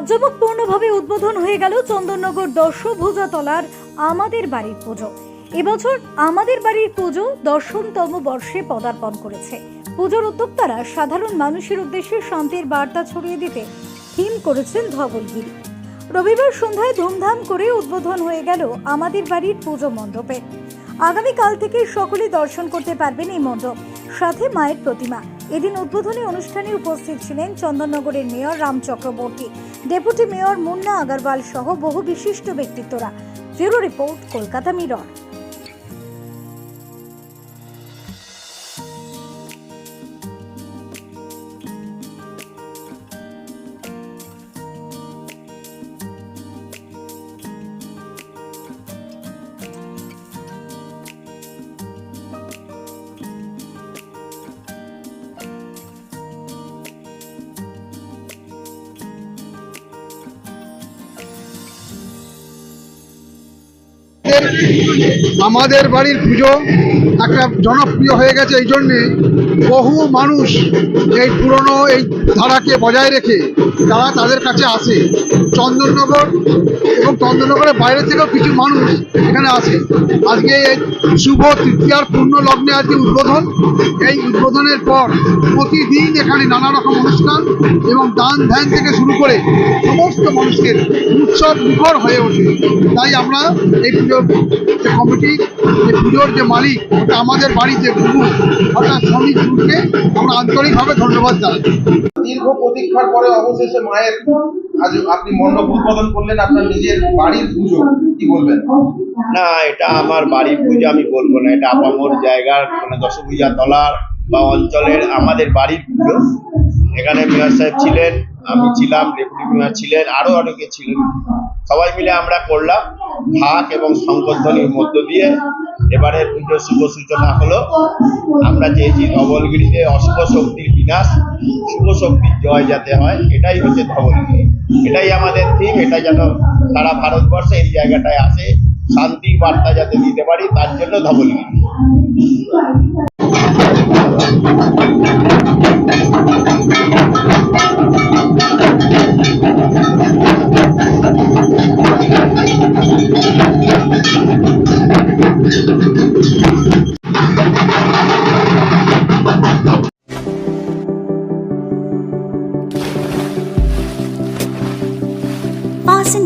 জাঁকজমকপূর্ণভাবে উদ্বোধন হয়ে গেল চন্দননগর দশভুজাতলার আমাদের বাড়ির পুজো। এবছর আমাদের বাড়ির পুজো দশমতম বর্ষে পদার্পণ করেছে। পুজোর উদ্যোক্তারা সাধারণ মানুষের উদ্দেশ্যে শান্তির বার্তা ছড়িয়ে দিতে থিম করেছেন ধবলগিরি। রবিবার সন্ধ্যায় ধুমধাম করে উদ্বোধন হয়ে গেল আমাদের বাড়ির পুজো মণ্ডপে। আগামীকাল থেকে সকলে দর্শন করতে পারবেন এই মণ্ডপ। সাথে মায়ের প্রতিমা। এদিন উদ্বোধনী অনুষ্ঠানে উপস্থিত ছিলেন চন্দননগরের mayor Ram Chakraborty, deputy mayor Munna Agarwal সহ বহু বিশিষ্ট ব্যক্তিত্বরা। Bureau report, Kolkata Mirror. আমাদের বাড়ির পুজো একটা জনপ্রিয় হয়ে গেছে এই জন্যে বহু মানুষ এই পুরনো এই ধারাকে বজায় রেখে তারা তাদের কাছে আসে। চন্দননগর এবং চন্দননগরের বাইরে থেকেও কিছু মানুষ এখানে আসে। আজকে শুভ তৃতীয়ার পূর্ণ লগ্নে আজকে উদ্বোধন। এই উদ্বোধনের পর প্রতিদিন এখানে নানা রকম অনুষ্ঠান এবং দান ধ্যান থেকে শুরু করে সমস্ত মানুষের উৎসব মুখর হয়ে ওঠে। তাই আমরা এই পুজোর যে কমিটি যে পুজোর যে মালিক, ওটা আমাদের বাড়ির যে গুরু অর্থাৎ শ্রমিক গুরুকে আমরা আন্তরিকভাবে ধন্যবাদ জানাই দীর্ঘ প্রতীক্ষার পরে অবশেষে মায়ের আজ আপনি মণ্ডপ উদ্বোধন করলেন, আপনার নিজের বাড়ির পুজো, কি বলবেন? না, এটা আমার বাড়ির পুজো আমি বলব না, এটা আপামোর জায়গার মানে দশভূজা তলার বা অঞ্চলের আমাদের বাড়ির পুজো। এখানে মেয়র সাহেব ছিলেন, আমি ছিলাম, ডেপুটি মেয়র ছিলেন, আরও অনেকে ছিলেন। সবাই মিলে আমরা করলাম ঢাক এবং শঙ্করধ্বনির মধ্য দিয়ে। এবারে পুজোর শুভ সূচনা হলো, আমরা চেয়েছি নবলগিরিতে অশুভ শক্তির বিনাশ শুভ শক্তির জয় যাতে হয়, এটাই হচ্ছে ধবলগিরি এটাই আমাদের থিম এটা যেন সারা ভারতবর্ষে এই জায়গাটায় আসে, শান্তির বার্তা যাতে দিতে পারি, তার জন্য Dhauligiri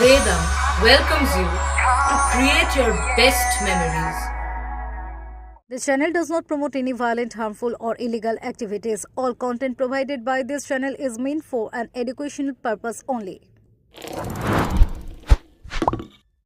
Vedam welcomes you to create your best memories. This channel does not promote any violent, harmful, or illegal activities. All content provided by this channel is meant for an educational purpose only.